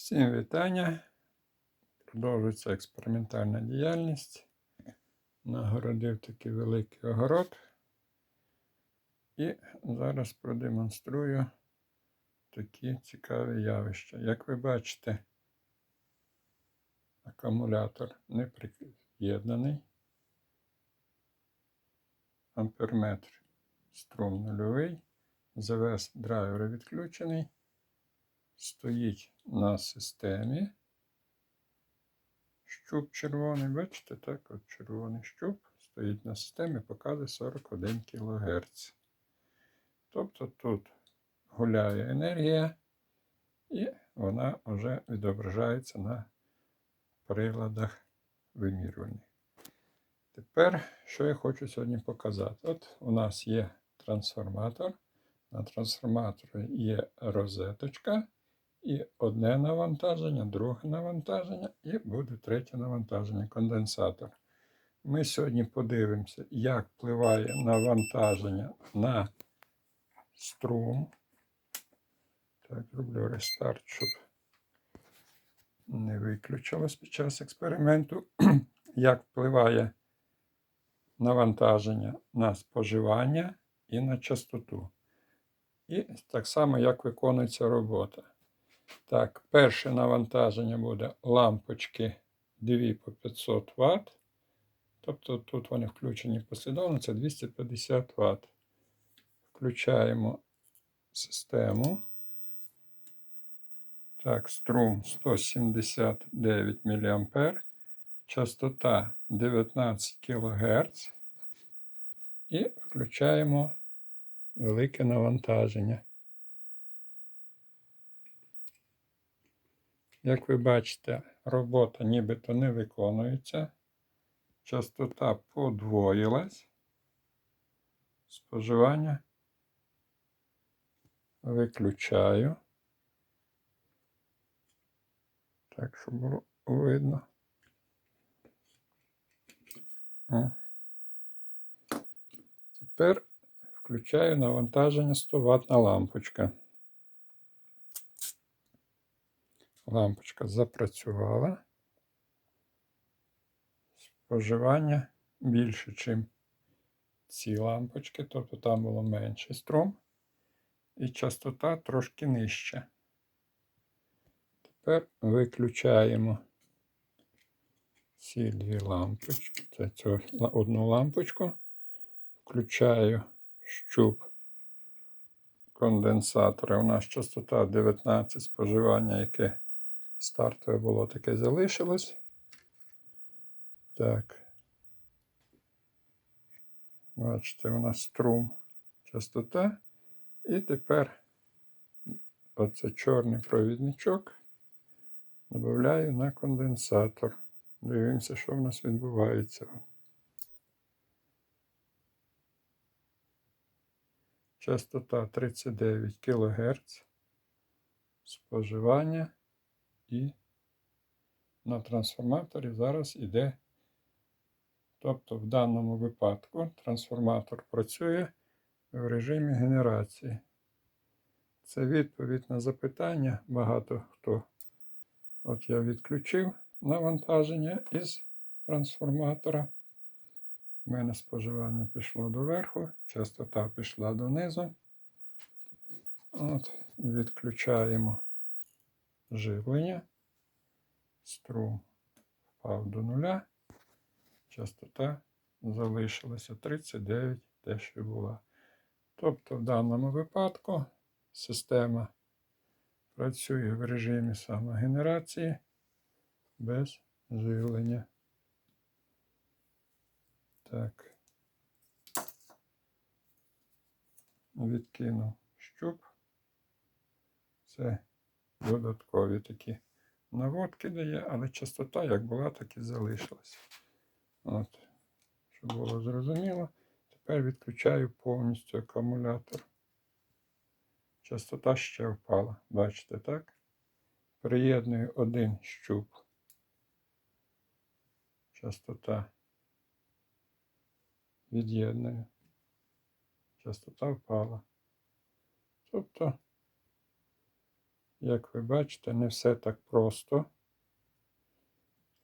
Всім вітання. Продовжується експериментальна діяльність. Нагородив такий великий огород. І зараз продемонструю такі цікаві явища. Як ви бачите, акумулятор не приєднаний. Амперметр струм нульовий. ЗВС драйвер відключений стоїть на системі. Щуп червоний, бачите, так, от червоний щуп стоїть на системі, показує 41 кГц. Тобто тут гуляє енергія, і вона вже відображається на приладах вимірювання. Тепер, що я хочу сьогодні показати? От у нас є трансформатор. На трансформаторі є розеточка. І одне навантаження, друге навантаження, і буде третє навантаження конденсатор. Ми сьогодні подивимося, як впливає навантаження на струм. Так, зроблю рестарт, щоб не виключилось під час експерименту. Як впливає навантаження на споживання і на частоту. І так само, як виконується робота. Так, перше навантаження буде лампочки 2 по 500 Вт. Тобто тут вони включені послідовно, це 250 Вт. Включаємо систему. Так, струм 179 мА, частота 19 кГц. І включаємо велике навантаження. Як ви бачите, робота нібито не виконується. Частота подвоїлась. Споживання виключаю. Так, щоб було видно. Тепер включаю навантаження 100 ватна лампочка. Лампочка запрацювала. Споживання більше, ніж ці лампочки, тобто там було менше струм. І частота трошки нижча. Тепер виключаємо ці дві лампочки. Це цю одну лампочку. Включаю щуп конденсатора. У нас частота 19 споживання, яке Стартове було таке залишилось. Так. Бачите, у нас струм частота. І тепер оце чорний провідничок додаю на конденсатор. Дивимося, що в нас відбувається. Частота 39 кГц. Споживання і на трансформаторі зараз іде. Тобто, в даному випадку трансформатор працює в режимі генерації. Це відповідь на запитання. Багато хто. От я відключив навантаження із трансформатора. У мене споживання пішло доверху, частота пішла донизу. От, Відключаємо живлення. Струм впав до нуля. Частота залишилася 39, те, що була. Тобто, в даному випадку система працює в режимі самогенерації без живлення. Так. Відкинув щуп. Це додаткові такі наводки дає, але частота як була, так і залишилась. От, Щоб було зрозуміло. Тепер відключаю повністю акумулятор. Частота ще впала. Бачите, так? Приєдную один щуп. Частота від'єдную. Частота впала. Тобто Як ви бачите, не все так просто.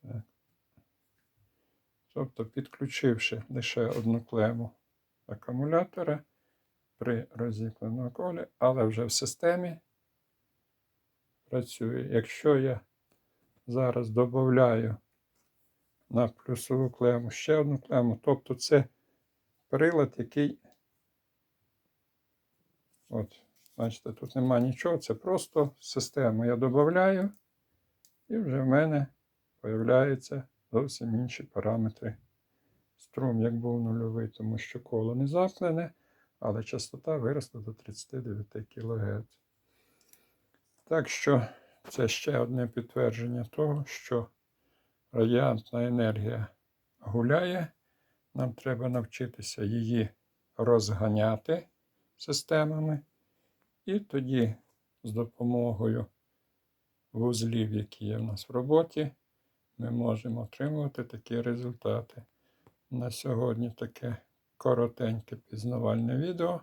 Так. Тобто, підключивши лише одну клему акумулятора при розіпленому колі, але вже в системі працює. Якщо я зараз додаю на плюсову клему ще одну клему, тобто це прилад, який. От, бачите, тут нема нічого, це просто систему я додаю, і вже в мене появляються зовсім інші параметри. Струм, як був нульовий, тому що коло не заплене, але частота виросла до 39 кГц. Так що це ще одне підтвердження того, що радіантна енергія гуляє. Нам треба навчитися її розганяти системами. І тоді з допомогою вузлів, які є в нас в роботі, ми можемо отримувати такі результати. На сьогодні таке коротеньке пізнавальне відео.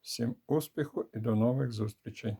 Всім успіху і до нових зустрічей!